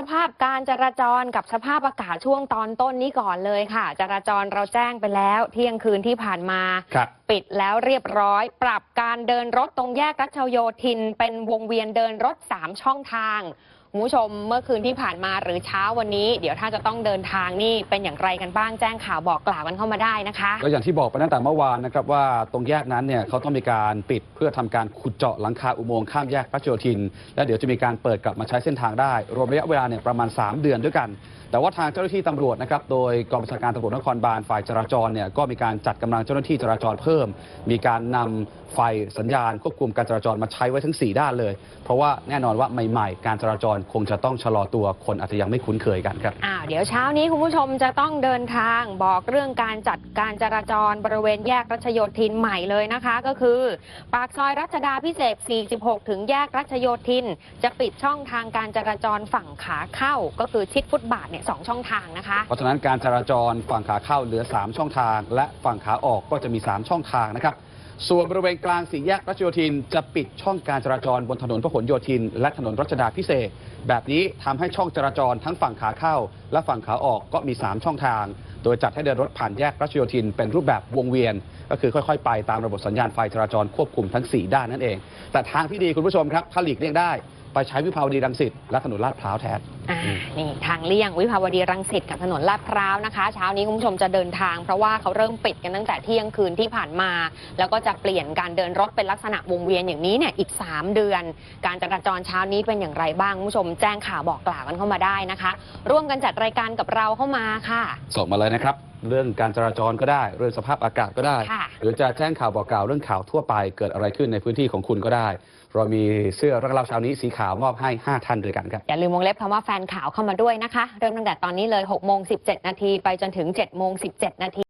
สภาพการจราจรกับสภาพอากาศช่วงตอนต้นนี้ก่อนเลยค่ะ จราจรเราแจ้งไปแล้วเที่ยงคืนที่ผ่านมาครับปิดแล้วเรียบร้อย ปรับการเดินรถตรงแยกรัชโยธิน เป็นวงเวียนเดินรถ 3 ช่องทาง คุณผู้ชมเมื่อคืนที่ผ่านมาหรือเช้าวันนี้ เดี๋ยวถ้าจะต้องเดินทางนี่เป็นอย่างไรกันบ้างแจ้งข่าวบอกกล่าวกันเข้ามาได้นะคะก็อย่างที่บอกไปตั้งแต่เมื่อวานนะครับว่าตรงแยกนั้นเนี่ยเขาต้องมีการปิดเพื่อทำการขุดเจาะหลังคาอุโมงค์ข้ามแยกพระโยธิน และเดี๋ยวจะมีการเปิดกลับมาใช้เส้นทางได้ รวมระยะเวลาเนี่ยประมาณ 3 เดือนด้วยกัน แต่ว่าทางเจ้าหน้าที่ตำรวจนะครับโดยกองบัญชาการตำรวจนครบาลฝ่ายจราจรเนี่ยก็มีการจัดกำลังเจ้าหน้าที่จราจรเพิ่ม มีการนำไฟสัญญาณควบคุมการจราจรมาใช้ไว้ทั้ง 4 ด้านเลย เพราะว่าแน่นอนว่าใหม่ ๆ การจราจรคงจะต้องชะลอตัวคนอาจจะยังไม่คุ้นเคยกันครับอ้าวเดี๋ยวเช้านี้คุณผู้ชมจะต้องเดินทางบอกเรื่องการจัดการจราจรบริเวณแยกรัชโยธินใหม่เลยนะคะ ก็คือ ปากซอยรัชดาพิเศษ 46 ถึงแยกรัชโยธิน จะปิดช่องทางการจราจรฝั่งขาเข้าก็คือชิดฟุตบาทเนี่ยสองช่องทางนะคะ เพราะฉะนั้นการจราจรฝั่งขาเข้าเหลือ 3 ช่องทาง และฝั่งขาออกก็จะมี 3 ช่องทางนะครับ ส่วนบริเวณกลางสี่แยกรัชโยธิน จะปิดช่องการจราจรบนถนนพหลโยธิน และถนนรัชดาพิเศษ แบบนี้ทำให้ช่องจราจรทั้งฝั่งขาเข้า และฝั่งขาออกก็มี 3 ช่องทาง โดยจัดให้เดินรถผ่านแยกรัชโยธิน เป็นรูปแบบวงเวียน ก็คือค่อยๆ ไปตามระบบสัญญาณไฟจราจรควบคุมทั้ง 4 ด้านนั่นเอง แต่ทางที่ดีคุณผู้ชมครับถ้าหลีกเลี่ยงได้ ไปใช้วิภาวดีรังสิตและถนนลาดพร้าวแทนอ่านี่ทางเลี่ยงวิภาวดีรังสิตกับถนนลาดพร้าวนะคะ เช้านี้คุณผู้ชมจะเดินทาง เพราะว่าเขาเริ่มปิดกันตั้งแต่เที่ยงคืนที่ผ่านมา แล้วก็จะเปลี่ยนการเดินรถเป็นลักษณะวงเวียนอย่างนี้เนี่ยอีก 3 เดือน การจราจรเช้านี้เป็นอย่างไรบ้างคุณผู้ชมแจ้งข่าวบอกกล่าวกันเข้ามาได้นะคะ ร่วมกันจัดรายการกับเราเข้ามาค่ะ ส่งมาเลยนะครับ เรื่องการจราจรก็ได้ เรื่องสภาพอากาศก็ได้ ค่ะ หรือจะแจ้งข่าวบอกกล่าวเรื่องข่าวทั่วไปเกิดอะไรขึ้นในพื้นที่ของคุณก็ได้ เรามีเสื้อรักเราเช้านี้สีขาวมอบให้ 5 ท่านด้วยกันครับ อย่าลืมวงเล็บคำว่าแฟนข่าวเข้ามาด้วยนะคะ เริ่มตั้งแต่ตอนนี้เลย6โมง17 นาทีไปจนถึง7โมง17 นาที